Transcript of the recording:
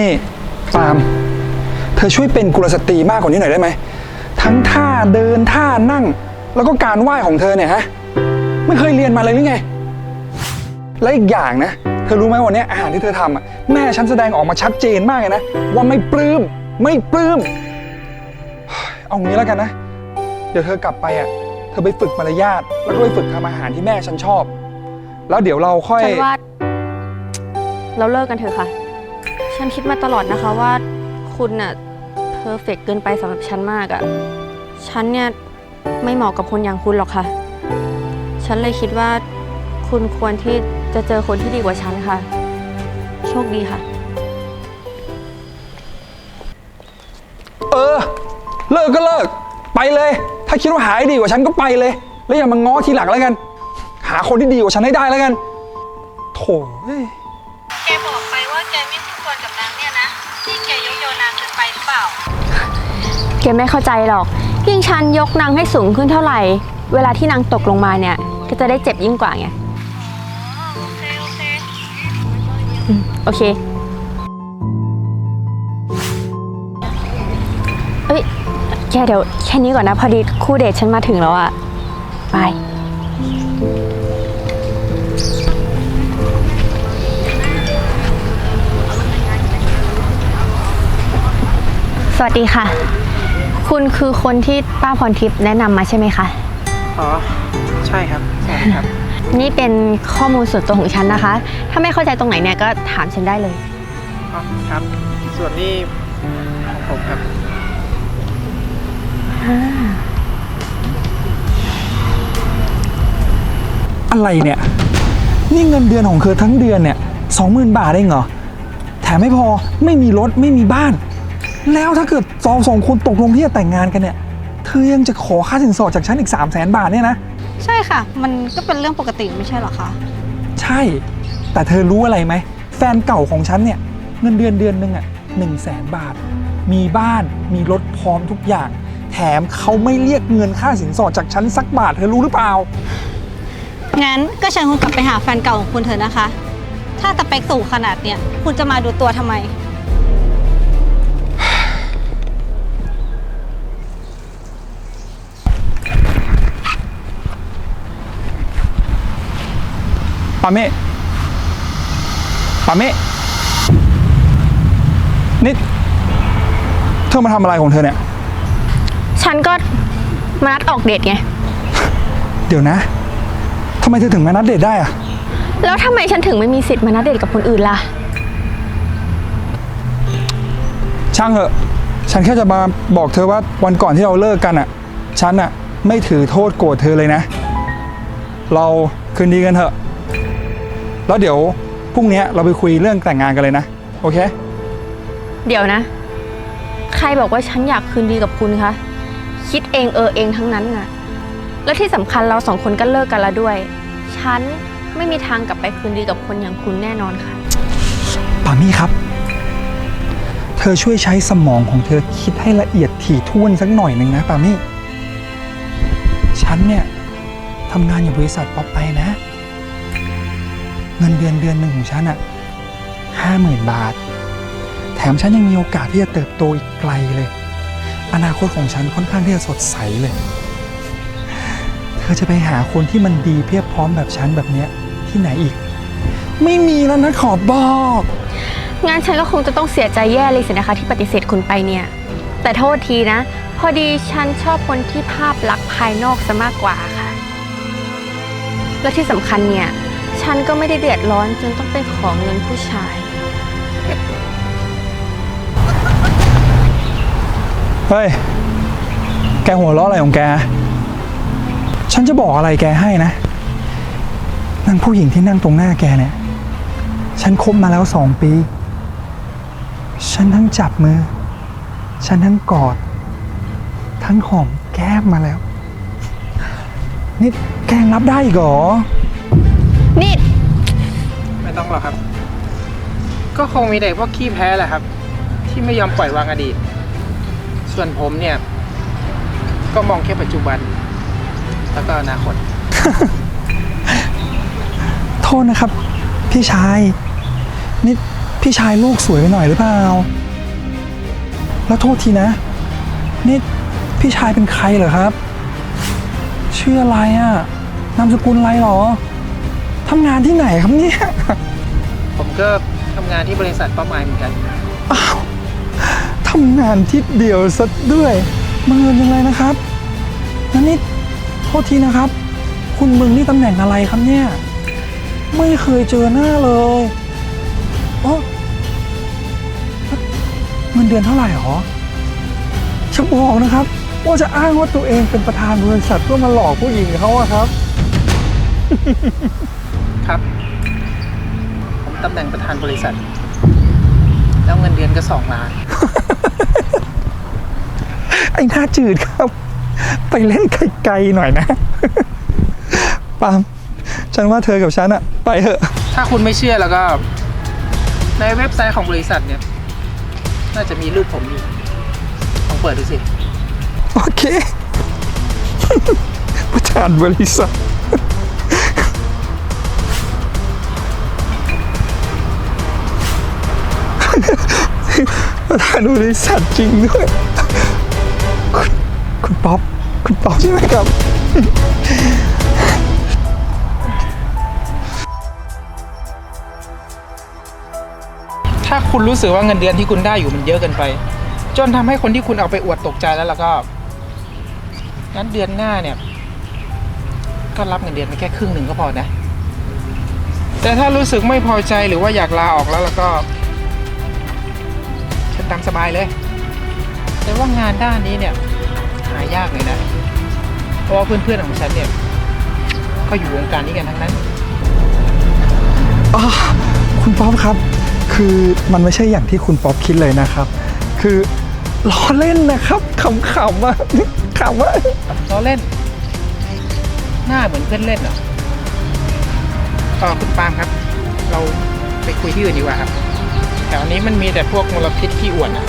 นี่ปาล์มเธอช่วยเป็นกุลสตรีมากกว่านี้หน่อยได้ไหม ทั้งท่าเดินท่านั่ง แล้วก็การไหว้ของเธอเนี่ยฮะ ไม่เคยเรียนมาเลยหรือไง และอีกอย่างนะ เธอรู้ไหมวันนี้อาหารที่เธอทำอะแม่ฉันแสดงออกมาชัดเจนมากเลยนะ ว่าไม่ปลื้มไม่ปลื้ม เอางี้แล้วกันนะ เดี๋ยวเธอกลับไปอะ เธอไปฝึกมารยาทแล้วก็ไปฝึกทำอาหารที่แม่ฉันชอบ แล้วเดี๋ยวเราค่อย ฉันว่าเราเลิกกันเถอะค่ะ ฉันคิดมาตลอดนะคะว่าคุณน่ะเพอร์เฟกเกินไปสำหรับฉันมากอะ่ะฉันเนี่ยไม่เหมาะกับคนอย่างคุณหรอกค่ะ ฉันเลยคิดว่าคุณควรที่จะเจอคนที่ดีกว่าฉันค่ะ โชคดีค่ะ เออ เลิกก็เลิก ไปเลย ถ้าคิดว่าหายดีกว่าฉันก็ไปเลย แล้วอย่ามาง้อทีหลังแล้วกัน หาคนที่ดีกว่าฉันให้ได้แล้วกัน โถ่ กไม่เข้าใจหรอก ยิ่งฉันยกนางให้สูงขึ้นเท่าไหร่ เวลาที่นางตกลงมาเนี่ย ก็จะได้เจ็บยิ่งกว่าไงโอเค โอเคโอเค เอ้ยแค่เดี๋ยวแค่นี้ก่อนนะ พอดีคู่เดทฉันมาถึงแล้วอะบายสวัสดีค่ะ คุณคือคนที่ป้าพรทิพย์แนะนำมาใช่ไหมคะ อ๋อ ใช่ครับสวัสดีครับ นี่เป็นข้อมูลส่วนตัวของฉันนะคะ ถ้าไม่เข้าใจตรงไหนเนี่ยก็ถามฉันได้เลย อ๋อครับ ส่วนนี้ของผมครับ อะไรเนี่ย นี่เงินเดือนของเธอทั้งเดือนเนี่ยสองหมื่นบาทเองเหรอ แถมไม่พอไม่มีรถไม่มีบ้าน แล้วถ้าเกิดสองสองคนตกลงที่จะแต่งงานกันเนี่ย เธอยังจะขอค่าสินสอดจากฉันอีก 3 0 0แสนบาทเนี่ยนะ ใช่ค่ะ มันก็เป็นเรื่องปกติไม่ใช่เหรอคะ ใช่ แต่เธอรู้อะไรไหม แฟนเก่าของฉันเนี่ย เงินเดือนเดือนหนึ่งอะหนึ่งแสนบาท มีบ้านมีรถพร้อมทุกอย่าง แถมเขาไม่เรียกเงินค่าสินสอดจากฉันสักบาทเธอรู้หรือเปล่า งั้นก็เชิญคุณกลับไปหาแฟนเก่าของคุณเถอะนะคะ ถ้าสเปคสูงขนาดเนี้ยคุณจะมาดูตัวทำไม เม่ปาเม่นี่เธอมาทำอะไรของเธอเนี่ย ฉันก็มานัดออกเดทไง เดี๋ยวนะทำไมเธอถึงมานัดเดทได้อะแล้วทำไมฉันถึงไม่มีสิทธิ์มานัดเดทกับคนอื่นล่ะ ช่างเหอะ ฉันแค่จะมาบอกเธอว่าวันก่อนที่เราเลิกกันอะฉันอะไม่ถือโทษโกรธเธอเลยนะ เราคืนดีกันเถอะ แล้วเดี๋ยวพรุ่งนี้เราไปคุยเรื่องแต่งงานกันเลยนะ โอเค เดี๋ยวนะ ใครบอกว่าฉันอยากคืนดีกับคุณคะคิดเองเออเองทั้งนั้นน่ะ แล้วที่สำคัญเราสองคนก็เลิกกันแล้วด้วย ฉันไม่มีทางกลับไปคืนดีกับคนอย่างคุณแน่นอนค่ะ ปามี่ครับ เธอช่วยใช้สมองของเธอคิดให้ละเอียดถี่ถ้วนสักหน่อยหนึ่งนะปามี่ ฉันเนี่ยทำงานอยู่บริษัทป๊อปไปนะ เงินเดือนเดือนหนึ่งของฉันอะห้าหมื่นบาท แถมฉันยังมีโอกาสที่จะเติบโตอีกไกลเลย อนาคตของฉันค่อนข้างที่จะสดใสเลย เธอจะไปหาคนที่มันดีเพียบพร้อมแบบฉันแบบเนี้ยที่ไหนอีก ไม่มีแล้วนะขอบอกงั้นฉันก็คงจะต้องเสียใจแย่เลยสินะคะ ที่ปฏิเสธคุณไปเนี่ย แต่โทษทีนะ พอดีฉันชอบคนที่ภาพลักษณ์ภายนอกซะมากกว่าค่ะ และที่สำคัญเนี่ย ฉันก็ไม่ได้เดือดร้อนจนต้องไปขอเงินผู้ชาย เฮ้ย แกหัวเราะอะไรของแก ฉันจะบอกอะไรแกให้นะ นางผู้หญิงที่นั่งตรงหน้าแกเนี่ย ฉันคบมาแล้วสองปี ฉันทั้งจับมือ ฉันทั้งกอด ทั้งหอมแก้มมาแล้ว นี่แกยังรับได้อีกเหรอ นี่ ไม่ต้องหรอกครับ ก็คงมีแต่พวกขี้แพ้แหละครับ ที่ไม่ยอมปล่อยวางอดีต ส่วนผมเนี่ย ก็มองแค่ปัจจุบัน แล้วก็อนาคต โทษนะครับ พี่ชาย นี่พี่ชายโลกสวยไปหน่อยหรือเปล่า แล้วโทษทีนะ นี่พี่ชายเป็นใครเหรอครับ ชื่ออะไรอะนามสกุลอะไรหรอ ทำงานที่ไหนครับเนี่ยผมก็ทำงานที่บริษัทเป้าหมายเหมือนกัน อ้าวทำงานที่เดียวซะด้วยบังเอิญยังไงนะครับนั่นนี่โทษทีนะครับ คุณมึงนี่ตำแหน่งอะไรครับเนี่ย ไม่เคยเจอหน้าเลยโอ้เงินเดือนเท่าไหร่หรอจะบอกนะครับ ว่าจะอ้างว่าตัวเองเป็นประธานบริษัทเพื่อมาหลอกผู้หญิงเขาอะครับ ครับ ผมตำแหน่งประธานบริษัท แล้วเงินเดือนก็สองล้าน ไอ้หน้าจืดครับ ไปเล่นไกลๆหน่อยนะปาล์มฉันว่าเธอกับฉันอะไปเถอะ ถ้าคุณไม่เชื่อแล้วก็ ในเว็บไซต์ของบริษัทเนี่ย น่าจะมีรูปผมอยู่ลองเปิดดูสิ โอเค ประธานบริษัท ประธานบริษัทจริงด้วย คุณคุณป๊อปคุณป๊อปใช่ไหมครับ ถ้าคุณรู้สึกว่าเงินเดือนที่คุณได้อยู่มันเยอะเกินไป จนทำให้คนที่คุณเอาไปอวดตกใจแล้วแล้วก็งั้นเดือนหน้าเนี่ย ก็รับเงินเดือนไปแค่ครึ่งหนึ่งก็พอนะ แต่ถ้ารู้สึกไม่พอใจหรือว่าอยากลาออกแล้วแล้วก็ สบายเลย แต่ว่างานด้านนี้เนี่ยหายากเลยนะ เพราะว่าเพื่อนๆของฉันเนี่ยก็อยู่วงการนี้กันทั้งนั้นอ๋อคุณป๊อปครับ คือมันไม่ใช่อย่างที่คุณป๊อปคิดเลยนะครับ คือล้อเล่นนะครับขำๆอะขำว่าเราเล่น หน้าเหมือนเพื่อนเล่นเหรอเออคุณปาล์มครับ เราไปคุยที่อื่นดีกว่าครับ แถวนี้มันมีแต่พวกมลพิษที่อ้วนอะ